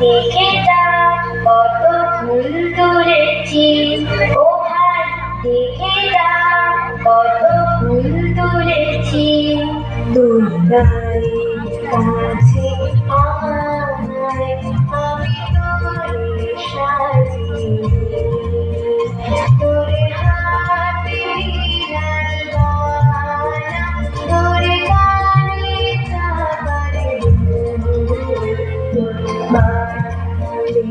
দেখে যা কত ফুল তুলেছি ও ভাই দেখে যা কত ফুল তুলেছি তুই কাছে